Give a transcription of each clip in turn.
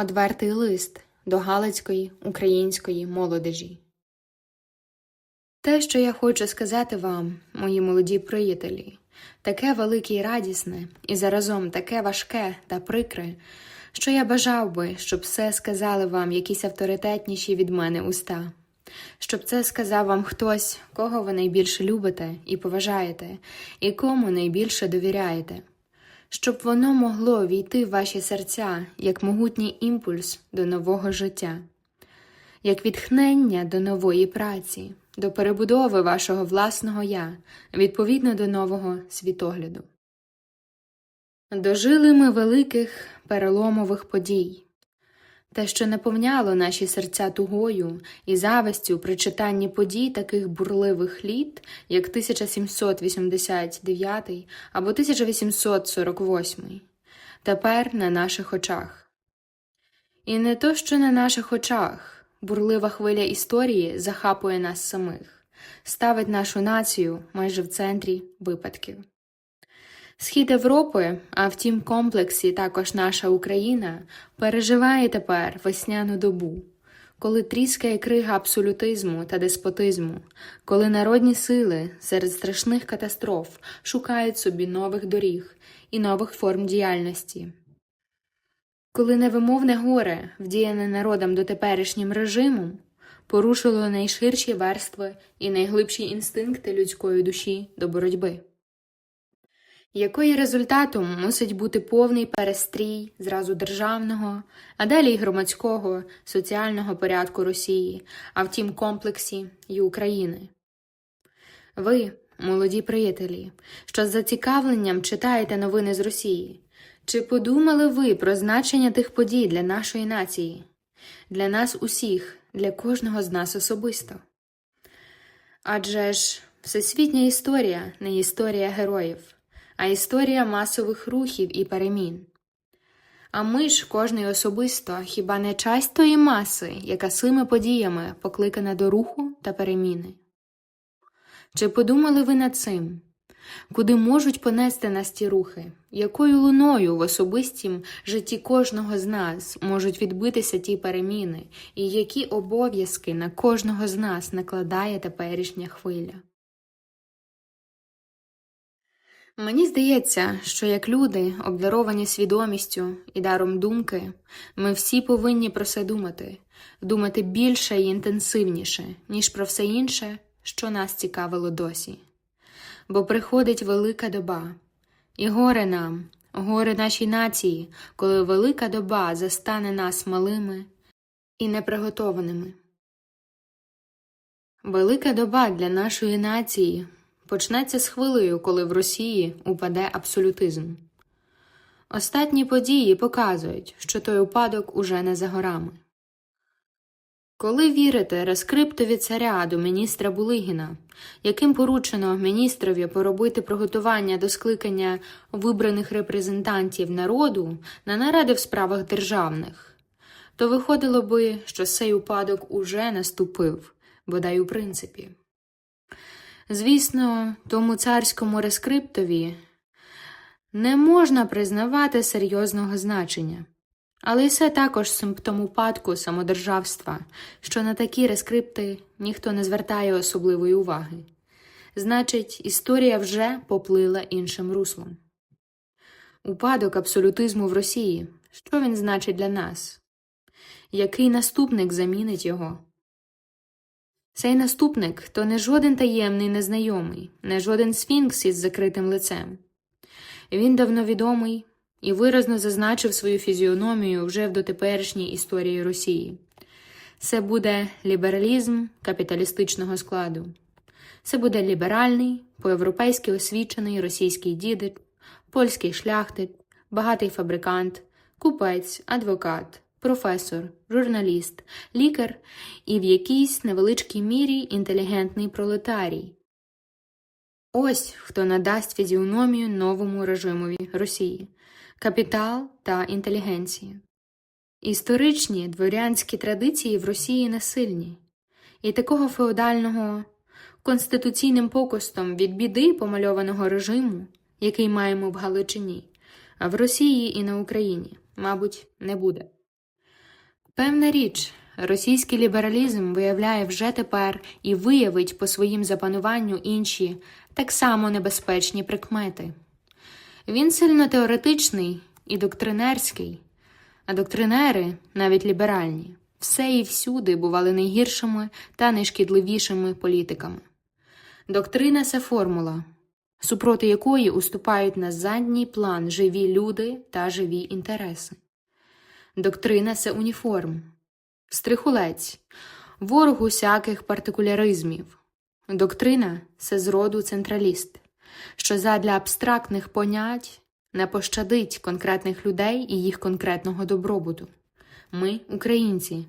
Одвертий лист до Галицької української молодежі. Те, що я хочу сказати вам, мої молоді приятелі, таке велике і радісне, і заразом таке важке та прикре, що я бажав би, щоб все сказали вам якісь авторитетніші від мене уста, щоб це сказав вам хтось, кого ви найбільше любите і поважаєте, і кому найбільше довіряєте щоб воно могло війти в ваші серця як могутній імпульс до нового життя, як відхнення до нової праці, до перебудови вашого власного я відповідно до нового світогляду. Дожили ми великих переломових подій. Те, що наповняло наші серця тугою і завистю при читанні подій таких бурливих літ, як 1789 або 1848, тепер на наших очах. І не то, що на наших очах бурлива хвиля історії захапує нас самих, ставить нашу націю майже в центрі випадків. Схід Європи, а в тім комплексі також наша Україна, переживає тепер весняну добу, коли тріскає крига абсолютизму та деспотизму, коли народні сили серед страшних катастроф шукають собі нових доріг і нових форм діяльності. Коли невимовне горе, вдіяне народом дотеперішнім режимом, порушило найширші верстви і найглибші інстинкти людської душі до боротьби якої результатом мусить бути повний перестрій зразу державного, а далі й громадського, соціального порядку Росії, а в тім комплексі й України. Ви, молоді приятелі, що з зацікавленням читаєте новини з Росії, чи подумали ви про значення тих подій для нашої нації, для нас усіх, для кожного з нас особисто? Адже ж всесвітня історія не історія героїв а історія масових рухів і перемін. А ми ж, кожний особисто, хіба не часть тої маси, яка своїми подіями покликана до руху та переміни? Чи подумали ви над цим? Куди можуть понести нас ті рухи, якою луною в особистім житті кожного з нас можуть відбитися ті переміни, і які обов'язки на кожного з нас накладає теперішня хвиля? Мені здається, що як люди, обдаровані свідомістю і даром думки, ми всі повинні про це думати, думати більше і інтенсивніше, ніж про все інше, що нас цікавило досі. Бо приходить велика доба, і горе нам, горе нашій нації, коли велика доба застане нас малими і неприготованими. Велика доба для нашої нації почнеться з хвилею, коли в Росії упаде абсолютизм. Остатні події показують, що той упадок уже не за горами. Коли вірите рескриптові царя до міністра Булигіна, яким поручено міністрові поробити приготування до скликання вибраних репрезентантів народу на наради в справах державних, то виходило би, що цей упадок уже наступив, бодай у принципі. Звісно, тому царському рескриптові не можна признавати серйозного значення, але це також симптом упадку самодержавства, що на такі рескрипти ніхто не звертає особливої уваги. Значить, історія вже поплила іншим руслом. Упадок абсолютизму в Росії. Що він значить для нас? Який наступник замінить його? Цей наступник то не жоден таємний незнайомий, не жоден сфінкс із закритим лицем. Він давно відомий і виразно зазначив свою фізіономію вже в дотеперішній історії Росії. Це буде лібералізм капіталістичного складу. Це буде ліберальний, по-європейськи освічений російський дідик, польський шляхтич, багатий фабрикант, купець, адвокат професор, журналіст, лікар і в якійсь невеличкій мірі інтелігентний пролетарій. Ось хто надасть фізіономію новому режимові Росії, капітал та інтелігенція. Історичні дворянські традиції в Росії не сильні, і такого феодального конституційним покостом від біди помальованого режиму, який маємо в Галичині, в Росії і на Україні, мабуть, не буде. Певна річ, російський лібералізм виявляє вже тепер і виявить по своїм запануванню інші, так само небезпечні прикмети. Він сильно теоретичний і доктринерський, а доктринери, навіть ліберальні, все і всюди бували найгіршими та найшкідливішими політиками. Доктрина це формула, супроти якої уступають на задній план живі люди та живі інтереси. Доктрина це уніформ, стрихулець, ворог усяких партикуляризмів. Доктрина це зроду централіст, що задля абстрактних понять не пощадить конкретних людей і їх конкретного добробуту. Ми, українці,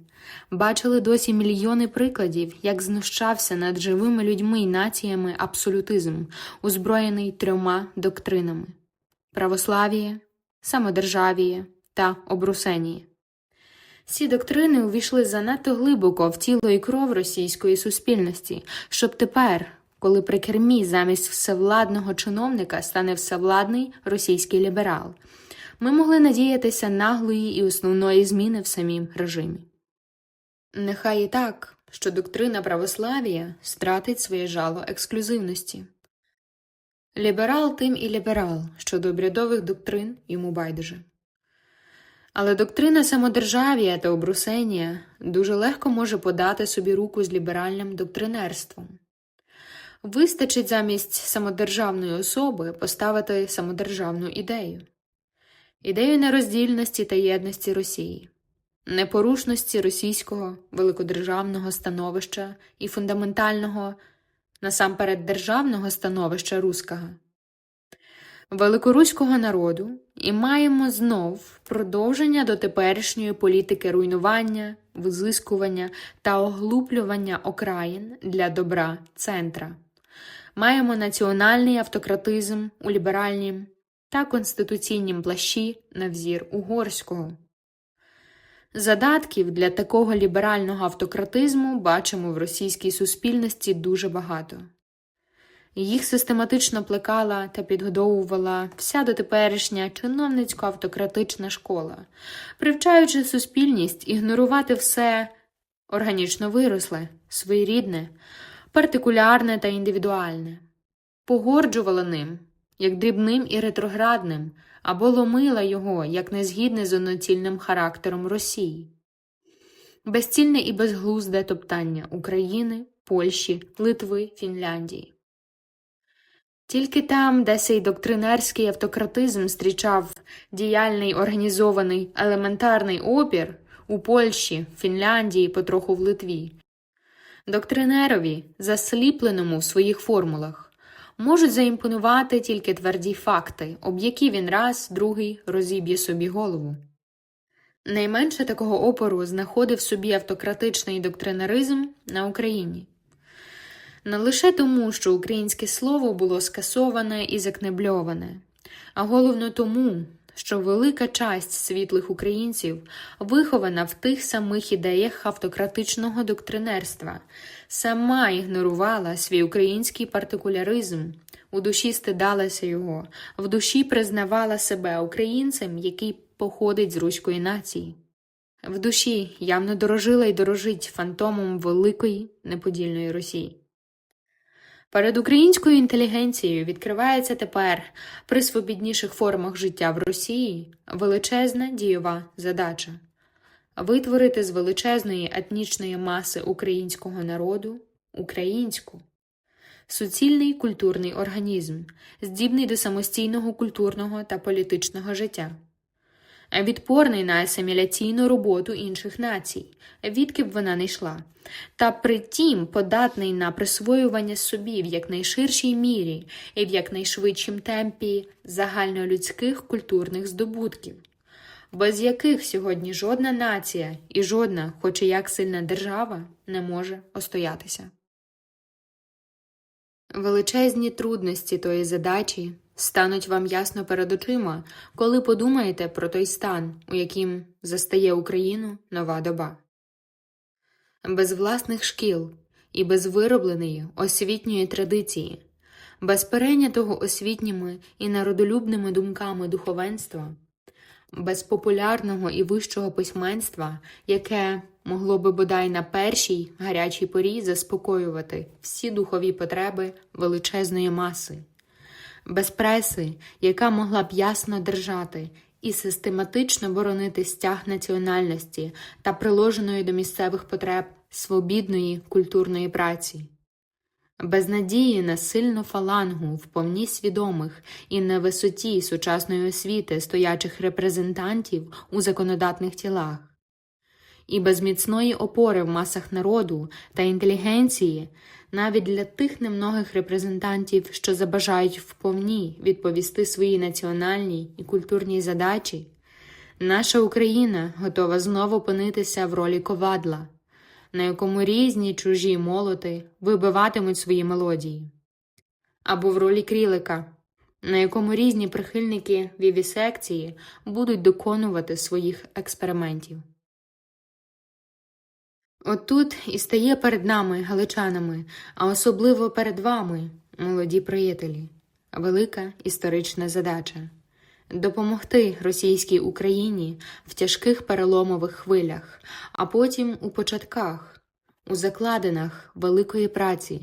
бачили досі мільйони прикладів, як знущався над живими людьми й націями абсолютизм, озброєний трьома доктринами православ'я, самодержавіє та обрусеніє. Ці доктрини увійшли занадто глибоко в тіло і кров російської суспільності, щоб тепер, коли при кермі замість всевладного чиновника стане всевладний російський ліберал, ми могли надіятися наглої і основної зміни в самім режимі. Нехай і так, що доктрина православ'я стратить своє жало ексклюзивності. Ліберал тим і ліберал, що до обрядових доктрин йому байдуже. Але доктрина самодержав'я та обрусенія дуже легко може подати собі руку з ліберальним доктринерством. Вистачить замість самодержавної особи поставити самодержавну ідею, ідею нероздільності та єдності Росії, непорушності російського великодержавного становища і фундаментального, насамперед державного становища руського великоруського народу і маємо знов продовження до теперішньої політики руйнування, визискування та оглуплювання окраїн для добра центра. Маємо національний автократизм у ліберальнім та конституційнім плащі на взір угорського. Задатків для такого ліберального автократизму бачимо в російській суспільності дуже багато. Їх систематично плекала та підгодовувала вся дотеперішня чиновницько-автократична школа, привчаючи суспільність ігнорувати все органічно виросле, своєрідне, партикулярне та індивідуальне, погорджувала ним як дрібним і ретроградним, або ломила його як незгідне з одноцільним характером Росії. Безцільне і безглузде топтання України, Польщі, Литви, Фінляндії. Тільки там, де сей доктринерський автократизм зустрічав діяльний організований елементарний опір у Польщі, Фінляндії, потроху в Литві, доктринерові, засліпленому в своїх формулах, можуть заімпонувати тільки тверді факти, об які він раз, другий розіб'є собі голову. Найменше такого опору знаходив собі автократичний доктринеризм на Україні. Не лише тому, що українське слово було скасоване і закнебльоване, а головно тому, що велика часть світлих українців вихована в тих самих ідеях автократичного доктринерства, сама ігнорувала свій український партикуляризм, у душі стидалася його, в душі признавала себе українцем, який походить з руської нації. В душі явно дорожила й дорожить фантомом великої неподільної Росії. Перед українською інтелігенцією відкривається тепер. При свобідніших формах життя в Росії величезна дієва задача. Витворити з величезної етнічної маси українського народу українську, суцільний культурний організм, здібний до самостійного культурного та політичного життя відпорний на асиміляційну роботу інших націй, відки б вона не йшла, та притім податний на присвоювання собі в якнайширшій мірі і в якнайшвидшім темпі загальнолюдських культурних здобутків, без яких сьогодні жодна нація і жодна, хоч і як сильна держава, не може остоятися. Величезні трудності тої задачі стануть вам ясно перед очима, коли подумаєте про той стан, у яким застає Україну нова доба. Без власних шкіл і без виробленої освітньої традиції, без перейнятого освітніми і народолюбними думками духовенства, без популярного і вищого письменства, яке могло би бодай на першій гарячій порі заспокоювати всі духові потреби величезної маси, без преси, яка могла б ясно держати і систематично боронити стяг національності та приложеної до місцевих потреб свобідної культурної праці. Без надії на сильну фалангу в повні свідомих і на висоті сучасної освіти стоячих репрезентантів у законодатних тілах, і без міцної опори в масах народу та інтелігенції навіть для тих немногих репрезентантів, що забажають вповні відповісти свої національні і культурні задачі, наша Україна готова знову опинитися в ролі ковадла на якому різні чужі молоти вибиватимуть свої мелодії, або в ролі крілика, на якому різні прихильники вівісекції будуть доконувати своїх експериментів. Отут і стає перед нами, галичанами, а особливо перед вами, молоді приятелі, велика історична задача допомогти російській Україні в тяжких переломових хвилях, а потім у початках, у закладинах великої праці,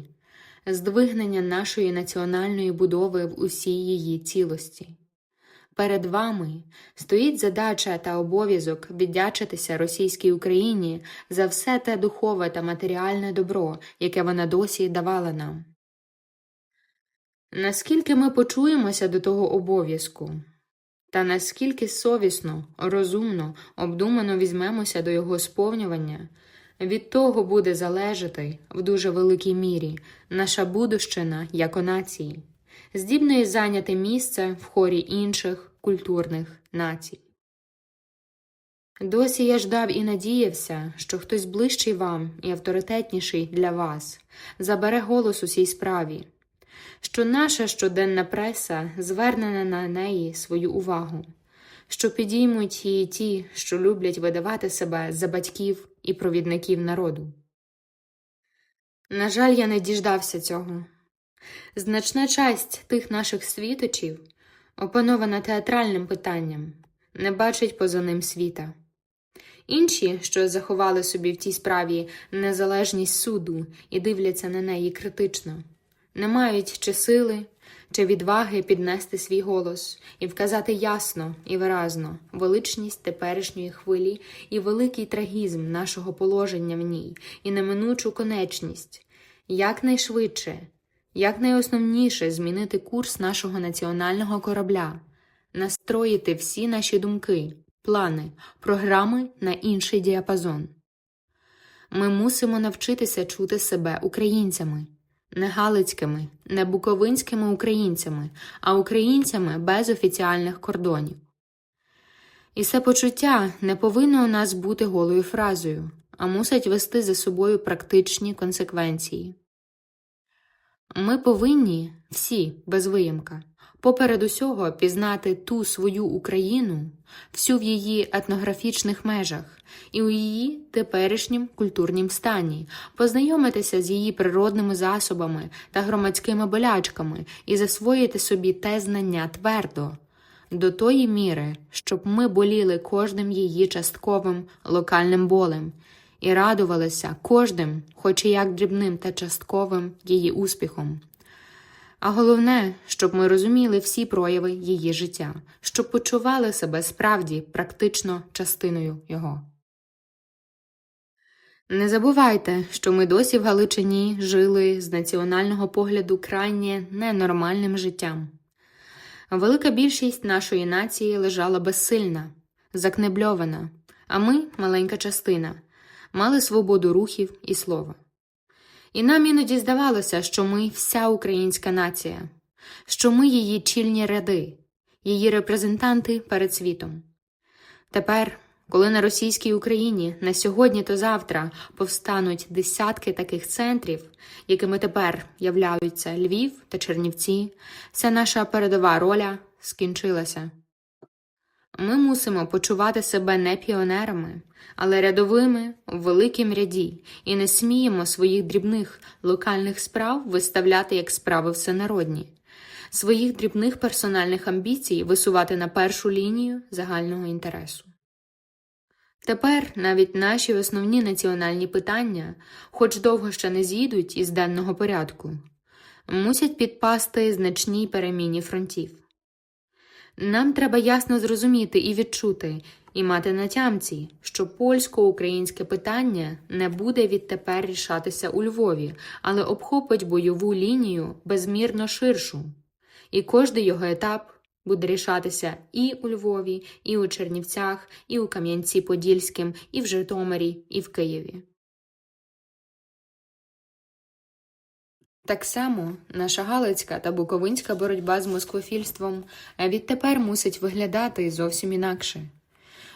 здвигнення нашої національної будови в усій її цілості. Перед вами стоїть задача та обов'язок віддячитися російській Україні за все те духове та матеріальне добро, яке вона досі давала нам. Наскільки ми почуємося до того обов'язку, та наскільки совісно, розумно, обдумано візьмемося до його сповнювання, від того буде залежати в дуже великій мірі наша будущина як нації, здібної зайняти місце в хорі інших культурних націй. Досі я ждав і надіявся, що хтось ближчий вам і авторитетніший для вас забере голос у цій справі що наша щоденна преса зверне на неї свою увагу, що підіймуть її ті, що люблять видавати себе за батьків і провідників народу. На жаль, я не діждався цього. Значна часть тих наших світочів, опанована театральним питанням, не бачить поза ним світа. Інші, що заховали собі в тій справі незалежність суду і дивляться на неї критично, не мають чи сили, чи відваги піднести свій голос і вказати ясно і виразно величність теперішньої хвилі і великий трагізм нашого положення в ній, і неминучу конечність, якнайшвидше, якнайосновніше змінити курс нашого національного корабля, настроїти всі наші думки, плани, програми на інший діапазон. Ми мусимо навчитися чути себе українцями не галицькими, не буковинськими українцями, а українцями без офіціальних кордонів. І це почуття не повинно у нас бути голою фразою, а мусить вести за собою практичні консеквенції. Ми повинні всі без виємка поперед усього пізнати ту свою Україну, всю в її етнографічних межах і у її теперішнім культурнім стані, познайомитися з її природними засобами та громадськими болячками і засвоїти собі те знання твердо. До тої міри, щоб ми боліли кожним її частковим локальним болем і радувалися кожним, хоч і як дрібним та частковим її успіхом. А головне, щоб ми розуміли всі прояви її життя, щоб почували себе справді практично частиною його. Не забувайте, що ми досі в Галичині жили з національного погляду крайнє ненормальним життям. Велика більшість нашої нації лежала безсильна, закнебльована, а ми, маленька частина, мали свободу рухів і слова. І нам іноді здавалося, що ми вся українська нація, що ми її чільні ряди, її репрезентанти перед світом. Тепер, коли на російській Україні на сьогодні то завтра повстануть десятки таких центрів, якими тепер являються Львів та Чернівці, вся наша передова роля скінчилася. Ми мусимо почувати себе не піонерами, але рядовими в великім ряді і не сміємо своїх дрібних локальних справ виставляти як справи всенародні. своїх дрібних персональних амбіцій висувати на першу лінію загального інтересу. Тепер навіть наші основні національні питання, хоч довго ще не з'їдуть із денного порядку, мусять підпасти значній переміні фронтів. Нам треба ясно зрозуміти і відчути, і мати на тямці, що польсько-українське питання не буде відтепер рішатися у Львові, але обхопить бойову лінію безмірно ширшу, і кожний його етап буде рішатися і у Львові, і у Чернівцях, і у Кам'янці-Подільським, і в Житомирі, і в Києві. Так само наша галицька та буковинська боротьба з москофільством відтепер мусить виглядати зовсім інакше,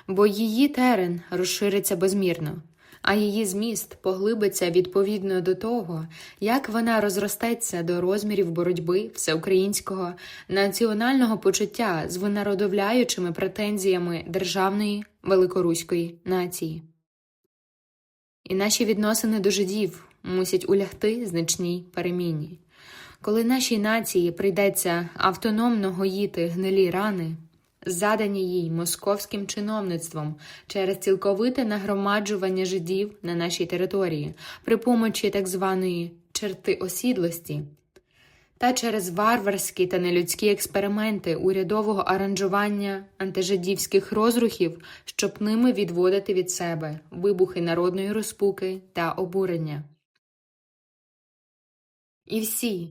бо її терен розшириться безмірно, а її зміст поглибиться відповідно до того, як вона розростеться до розмірів боротьби всеукраїнського національного почуття з винародовляючими претензіями державної великоруської нації. І наші відносини до жидів мусять улягти значній переміні. Коли нашій нації прийдеться автономно гоїти гнилі рани, задані їй московським чиновництвом через цілковите нагромаджування жидів на нашій території при помочі так званої черти осідлості, та через варварські та нелюдські експерименти урядового аранжування антижидівських розрухів, щоб ними відводити від себе вибухи народної розпуки та обурення. І всі,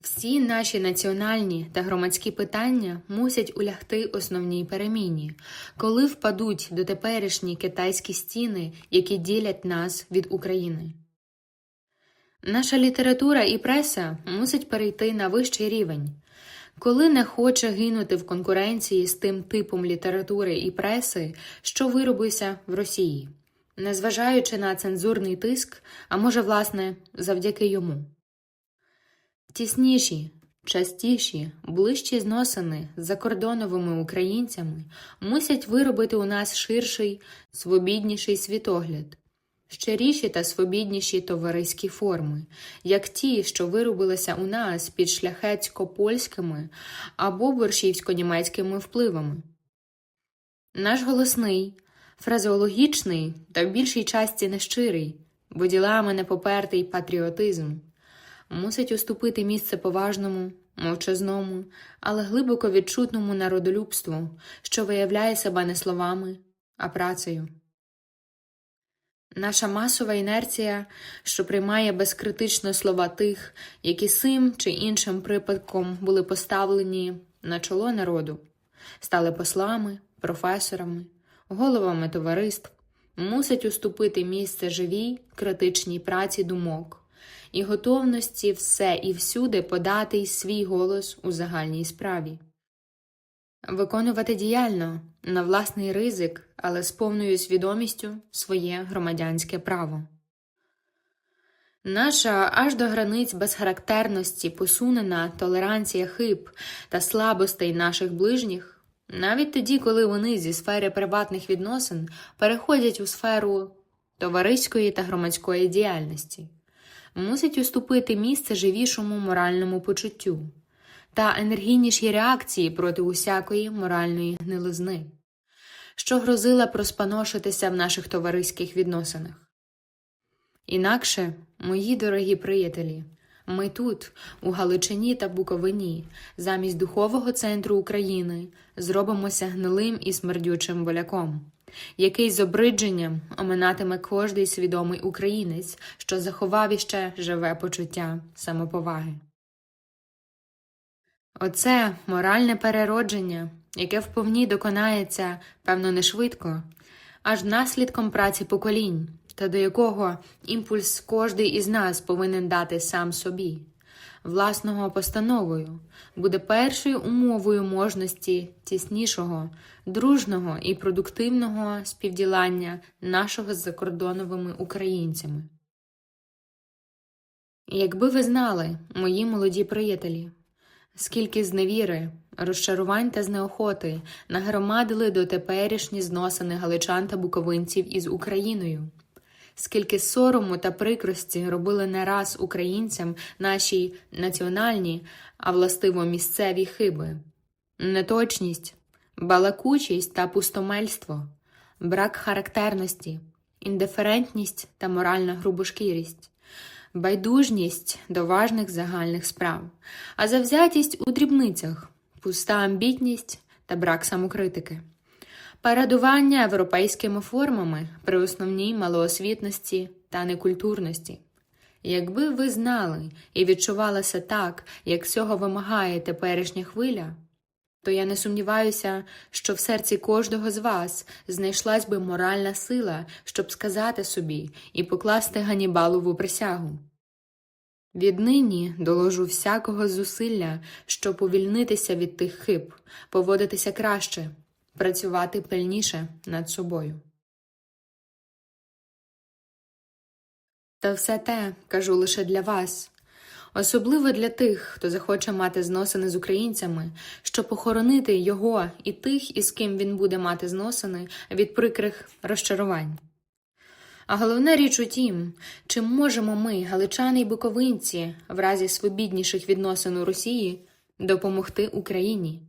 всі наші національні та громадські питання мусять улягти основній переміні, коли впадуть до теперішні китайські стіни, які ділять нас від України. Наша література і преса мусить перейти на вищий рівень, коли не хоче гинути в конкуренції з тим типом літератури і преси, що виробився в Росії, незважаючи на цензурний тиск, а може, власне, завдяки йому. Тісніші, частіші, ближчі зносини з закордоновими українцями мусять виробити у нас ширший, свобідніший світогляд, щиріші та свобідніші товариські форми, як ті, що виробилися у нас під шляхетсько-польськими або борщівсько-німецькими впливами. Наш голосний, фразеологічний та в більшій часті нещирий, бо ділами не попертий патріотизм мусить уступити місце поважному, мовчазному, але глибоко відчутному народолюбству, що виявляє себе не словами, а працею. Наша масова інерція, що приймає безкритично слова тих, які сим чи іншим припадком були поставлені на чоло народу, стали послами, професорами, головами товариств, мусить уступити місце живій критичній праці думок і готовності все і всюди подати й свій голос у загальній справі, виконувати діяльно на власний ризик, але з повною свідомістю своє громадянське право. Наша аж до границь безхарактерності посунена толеранція хиб та слабостей наших ближніх, навіть тоді, коли вони зі сфери приватних відносин переходять у сферу товариської та громадської діяльності мусить уступити місце живішому моральному почуттю та енергійнішій реакції проти усякої моральної гнилизни, що грозила проспаношитися в наших товариських відносинах. Інакше, мої дорогі приятелі, ми тут, у Галичині та Буковині, замість духового центру України, зробимося гнилим і смердючим боляком який з обридженням оминатиме кожний свідомий українець, що заховав іще живе почуття самоповаги. Оце моральне переродження, яке вповні доконається, певно, не швидко, аж наслідком праці поколінь, та до якого імпульс кожний із нас повинен дати сам собі власного постановою буде першою умовою можності тіснішого, дружного і продуктивного співділання нашого з закордоновими українцями. Якби ви знали, мої молоді приятелі, скільки зневіри, розчарувань та знеохоти нагромадили до теперішні зносини галичан та буковинців із Україною, скільки сорому та прикрості робили не раз українцям наші національні, а властиво місцеві хиби, неточність, балакучість та пустомельство, брак характерності, індиферентність та моральна грубошкірість, байдужність до важних загальних справ, а завзятість у дрібницях, пуста амбітність та брак самокритики. Парадування європейськими формами при основній малоосвітності та некультурності. Якби ви знали і відчувалися так, як цього вимагає теперішня хвиля, то я не сумніваюся, що в серці кожного з вас знайшлась би моральна сила, щоб сказати собі і покласти Ганібалову присягу. Віднині доложу всякого зусилля, щоб увільнитися від тих хиб, поводитися краще, працювати пильніше над собою. Та все те кажу лише для вас, особливо для тих, хто захоче мати зносини з українцями, щоб похоронити його і тих, із ким він буде мати зносини від прикрих розчарувань. А головна річ у тім, чи можемо ми, галичани й буковинці, в разі свобідніших відносин у Росії, допомогти Україні.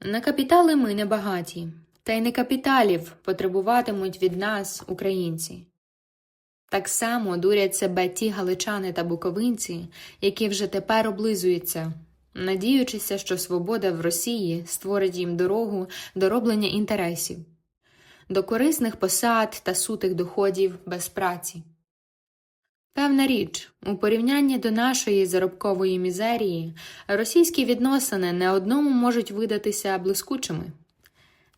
На капітали ми не багаті, та й не капіталів потребуватимуть від нас українці. Так само дурять себе ті галичани та буковинці, які вже тепер облизуються, надіючися, що свобода в Росії створить їм дорогу до роблення інтересів, до корисних посад та сутих доходів без праці. Певна річ, у порівнянні до нашої заробкової мізерії, російські відносини не одному можуть видатися блискучими.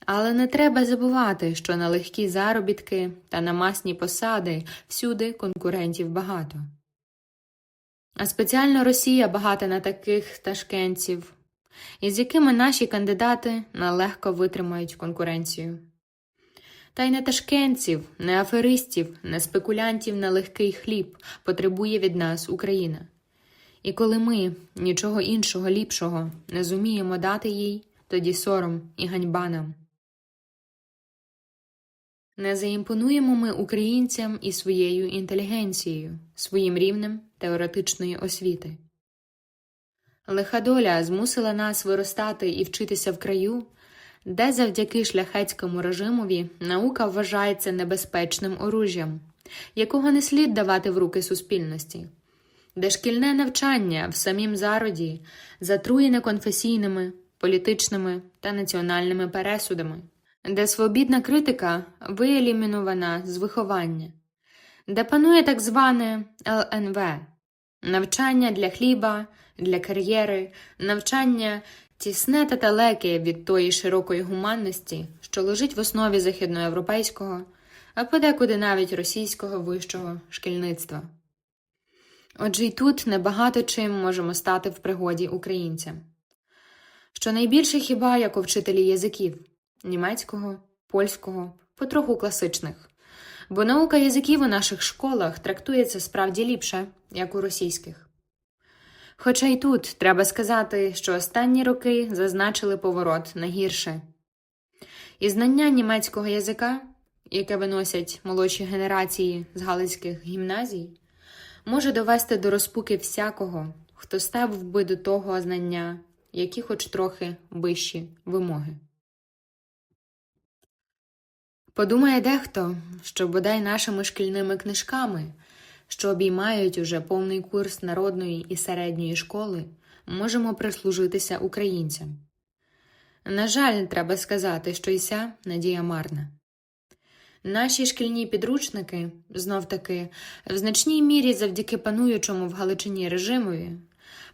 Але не треба забувати, що на легкі заробітки та на масні посади всюди конкурентів багато. А спеціально Росія багата на таких ташкентців, із якими наші кандидати нелегко витримають конкуренцію. Та й не ташкентців, не аферистів, не спекулянтів на легкий хліб потребує від нас Україна. І коли ми нічого іншого ліпшого не зуміємо дати їй, тоді сором і ганьба нам. Не заімпонуємо ми українцям і своєю інтелігенцією, своїм рівнем теоретичної освіти. Лиха доля змусила нас виростати і вчитися в краю, де завдяки шляхетському режимові наука вважається небезпечним оружжям, якого не слід давати в руки суспільності, де шкільне навчання в самім зароді затруєне конфесійними, політичними та національними пересудами? Де свобідна критика виелімінована з виховання, де панує так зване ЛНВ навчання для хліба, для кар'єри, навчання тісне та далеке від тої широкої гуманності, що лежить в основі західноєвропейського, а подекуди навіть російського вищого шкільництва. Отже, й тут небагато чим можемо стати в пригоді українцям. Що найбільше хіба як у вчителі язиків німецького, польського, потроху класичних, бо наука язиків у наших школах трактується справді ліпше, як у російських. Хоча й тут треба сказати, що останні роки зазначили поворот на гірше. І знання німецького язика, яке виносять молодші генерації з галицьких гімназій, може довести до розпуки всякого, хто ставив би до того знання, які хоч трохи вищі вимоги. Подумає дехто, що бодай нашими шкільними книжками, що обіймають уже повний курс народної і середньої школи, можемо прислужитися українцям. На жаль, треба сказати, що і ся надія марна. Наші шкільні підручники, знов таки, в значній мірі завдяки пануючому в Галичині режимові,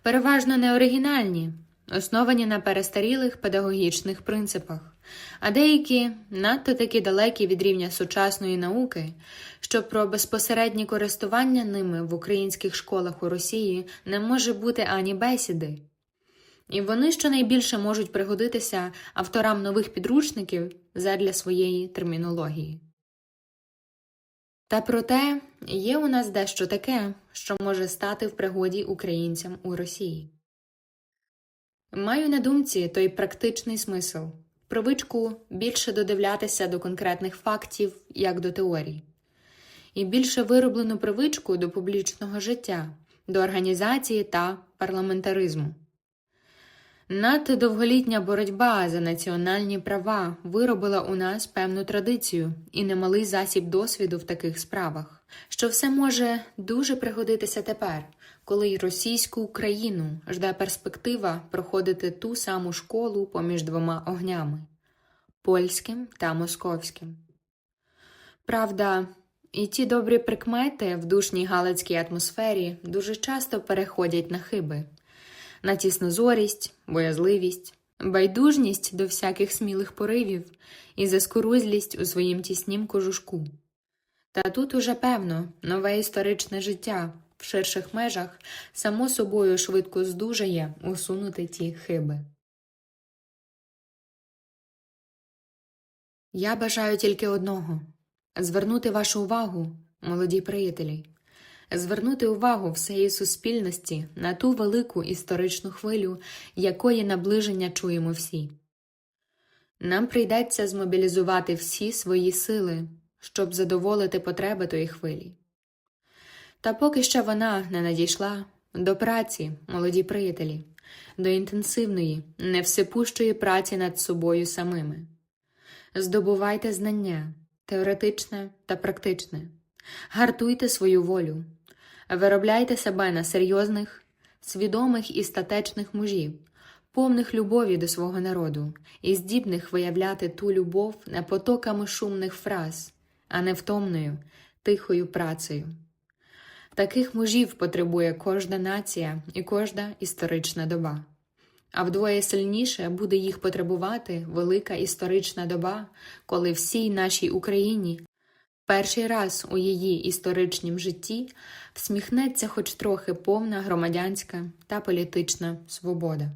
переважно не оригінальні, основані на перестарілих педагогічних принципах а деякі надто таки далекі від рівня сучасної науки, що про безпосереднє користування ними в українських школах у Росії не може бути ані бесіди. І вони щонайбільше можуть пригодитися авторам нових підручників задля своєї термінології. Та проте є у нас дещо таке, що може стати в пригоді українцям у Росії. Маю на думці той практичний смисл привичку більше додивлятися до конкретних фактів, як до теорій. і більше вироблену привичку до публічного життя, до організації та парламентаризму. Надто довголітня боротьба за національні права виробила у нас певну традицію і немалий засіб досвіду в таких справах, що все може дуже пригодитися тепер, коли й російську Україну жде перспектива проходити ту саму школу поміж двома огнями польським та московським. Правда, і ті добрі прикмети в душній галицькій атмосфері дуже часто переходять на хиби на тіснозорість, боязливість, байдужність до всяких смілих поривів і заскорузлість у своїм тіснім кожушку. Та тут уже певно нове історичне життя в ширших межах само собою швидко здужає усунути ті хиби. Я бажаю тільки одного звернути вашу увагу, молоді приятелі, звернути увагу всієї суспільності на ту велику історичну хвилю, якої наближення чуємо всі. Нам прийдеться змобілізувати всі свої сили, щоб задоволити потреби тої хвилі. Та поки що вона не надійшла до праці, молоді приятелі, до інтенсивної, невсипущої праці над собою самими. Здобувайте знання теоретичне та практичне, гартуйте свою волю, виробляйте себе на серйозних, свідомих і статечних мужів, повних любові до свого народу і здібних виявляти ту любов не потоками шумних фраз, а невтомною, тихою працею. Таких мужів потребує кожна нація і кожна історична доба. А вдвоє сильніше буде їх потребувати велика історична доба, коли всій нашій Україні перший раз у її історичнім житті всміхнеться хоч трохи повна громадянська та політична свобода.